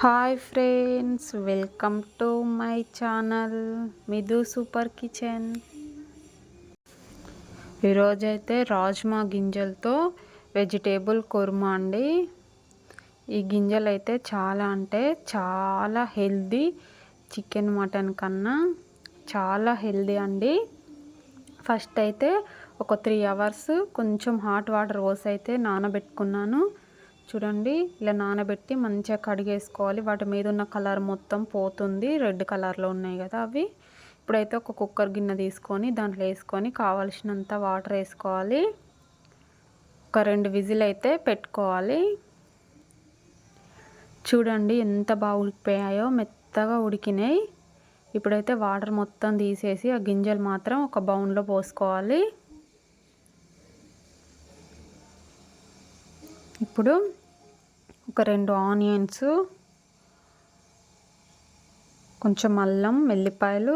Hi friends welcome to my channel Mithu Super Kitchen. ఈరోజైతే రాజ్మా గింజలతో vegetable kurma అండి. ఈ గింజలు అయితే చాలా అంటే చాలా హెల్దీ చికెన్ మటన్ కన్నా చాలా హెల్దీ అండి. ఫస్ట్ అయితే ఒక త్రీ అవర్స్ కొంచెం హాట్ వాటర్ పోసి అయితే నానబెట్టుకున్నాను. చూడండి ఇలా నానబెట్టి మంచిగా కడిగేసుకోవాలి. వాటి మీద ఉన్న కలర్ మొత్తం పోతుంది. రెడ్ కలర్లో ఉన్నాయి కదా అవి. ఇప్పుడైతే ఒక కుక్కర్ గిన్నె తీసుకొని దాంట్లో వేసుకొని కావలసినంత వాటర్ వేసుకోవాలి. ఒక రెండు విజిల్ అయితే పెట్టుకోవాలి. చూడండి ఎంత బాగా ఉడికిపోయాయో. మెత్తగా ఉడికినాయి. ఇప్పుడైతే వాటర్ మొత్తం తీసేసి ఆ గింజలు మాత్రం ఒక బౌన్లో పోసుకోవాలి. ఇప్పుడు ఒక రెండు ఆనియన్స్ కొంచెం అల్లం వెల్లిపాయలు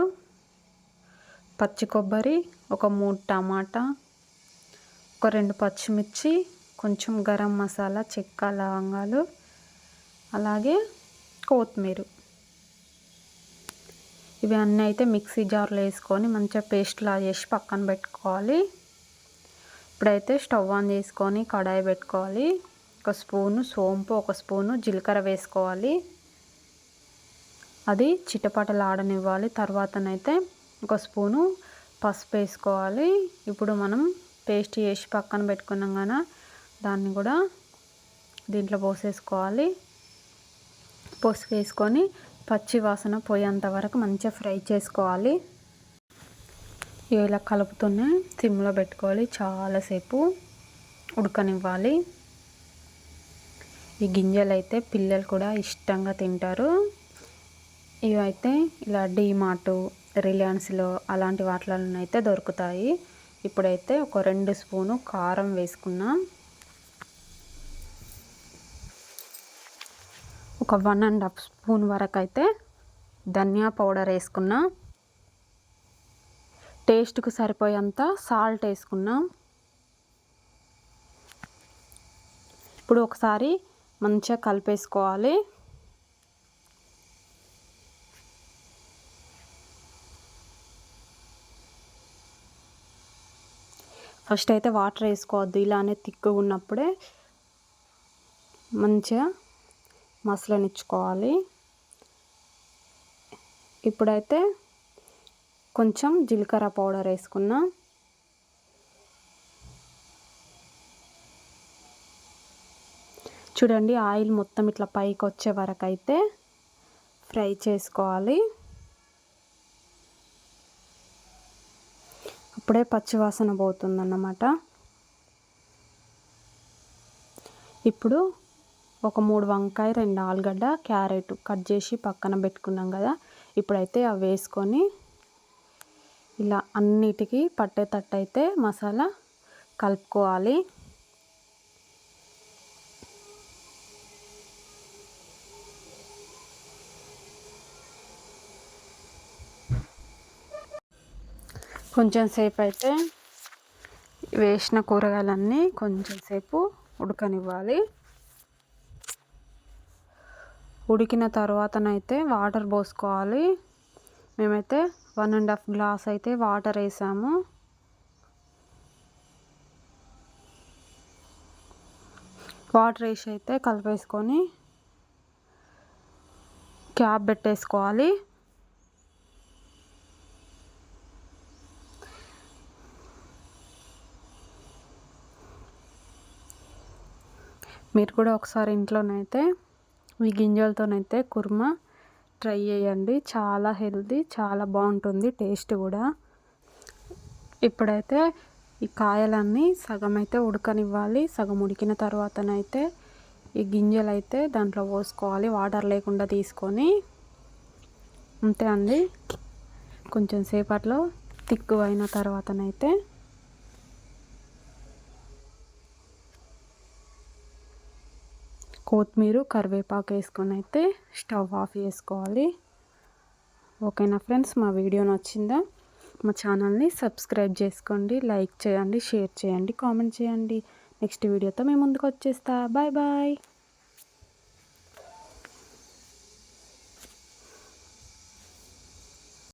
పచ్చి కొబ్బరి ఒక మూడు టమాటా ఒక రెండు పచ్చిమిర్చి కొంచెం గరం మసాలా చెక్క లవంగాలు అలాగే కొత్తిమీర. ఇవి అన్నీ అయితే మిక్సీ జార్లో వేసుకొని మంచిగా పేస్ట్లా చేసి పక్కన పెట్టుకోవాలి. ఇప్పుడైతే స్టవ్ ఆన్ చేసుకొని కడాయి పెట్టుకోవాలి. ఒక స్పూను సోంపు ఒక స్పూను జీలకర్ర వేసుకోవాలి. అది చిటపటలాడనివ్వాలి. తర్వాతనైతే ఒక స్పూను పసుపు వేసుకోవాలి. ఇప్పుడు మనం పేస్ట్ చేసి పక్కన పెట్టుకున్నాం కదా దాన్ని కూడా దీంట్లో పోసేసుకోవాలి. పోసుకేసుకొని వేసుకొని పచ్చి వాసన పోయేంత వరకు మంచిగా ఫ్రై చేసుకోవాలి. ఇలా కలుపుతూనే సిమ్లో పెట్టుకోవాలి. చాలాసేపు ఉడకనివ్వాలి. ఈ గింజలు అయితే పిల్లలు కూడా ఇష్టంగా తింటారు. ఇవైతే ఇలా డీమార్ట్ రిలయన్స్లో అలాంటి వాటిలో అయితే దొరుకుతాయి. ఇప్పుడైతే ఒక రెండు స్పూను కారం వేసుకున్నా. ఒక వన్ అండ్ హాఫ్ స్పూన్ వరకు అయితే ధనియా పౌడర్ వేసుకున్నా. టేస్ట్కి సరిపోయేంత సాల్ట్ వేసుకున్నాం. ఇప్పుడు ఒకసారి మంచిగా కలిపేసుకోవాలి. ఫస్ట్ అయితే వాటర్ వేసుకోవద్దు ఇలానే తిక్కుగా ఉన్నప్పుడే మంచిగా మసలనిచ్చుకోవాలి. ఇప్పుడైతే కొంచెం జీలకర్ర పౌడర్ వేసుకున్నా. చూడండి ఆయిల్ మొత్తం ఇట్లా పైకి వచ్చే వరకు అయితే ఫ్రై చేసుకోవాలి. అప్పుడే పచ్చివాసన పోతుందన్నమాట. ఇప్పుడు ఒక మూడు వంకాయ రెండు ఆలుగడ్డ క్యారెట్ కట్ చేసి పక్కన పెట్టుకున్నాం కదా. ఇప్పుడైతే అవి వేసుకొని ఇలా అన్నిటికీ పట్టేటట్టు అయితే మసాలా కలుపుకోవాలి. కొంచెం సేపు అయితే వేసిన కూరగాయలన్నీ కొంచెం సేపు ఉడకనివ్వాలి. ఉడికిన తర్వాతనైతే వాటర్ పోసుకోవాలి. మేమైతే వన్ అండ్ హాఫ్ గ్లాస్ అయితే వాటర్ వేసాము. వాటర్ వేసి అయితే కలిపేసుకొని క్యాప్ పెట్టేసుకోవాలి. మీరు కూడా ఒకసారి ఇంట్లోనైతే ఈ గింజలతోనైతే కుర్మా ట్రై చేయండి. చాలా హెల్తీ చాలా బాగుంటుంది. టేస్ట్ కూడా. ఇప్పుడైతే ఈ కాయలన్నీ సగం అయితే ఉడకనివ్వాలి. సగం ఉడికిన తర్వాతనైతే ఈ గింజలు అయితే దాంట్లో పోసుకోవాలి. వాటర్ లేకుండా తీసుకొని. అంతే అండి. కొంచెం సేపట్లో తిక్కు అయిన తర్వాతనైతే కొత్తిమీర కరివేపాకు వేసుకొని అయితే స్టవ్ ఆఫ్ చేసుకోవాలి. ఓకేనా ఫ్రెండ్స్? మా వీడియో నచ్చిందా? మా ఛానల్ని సబ్స్క్రైబ్ చేసుకోండి లైక్ చేయండి షేర్ చేయండి కామెంట్ చేయండి. నెక్స్ట్ వీడియోతో మేము ముందుకు వచ్చేస్తా. Bye bye.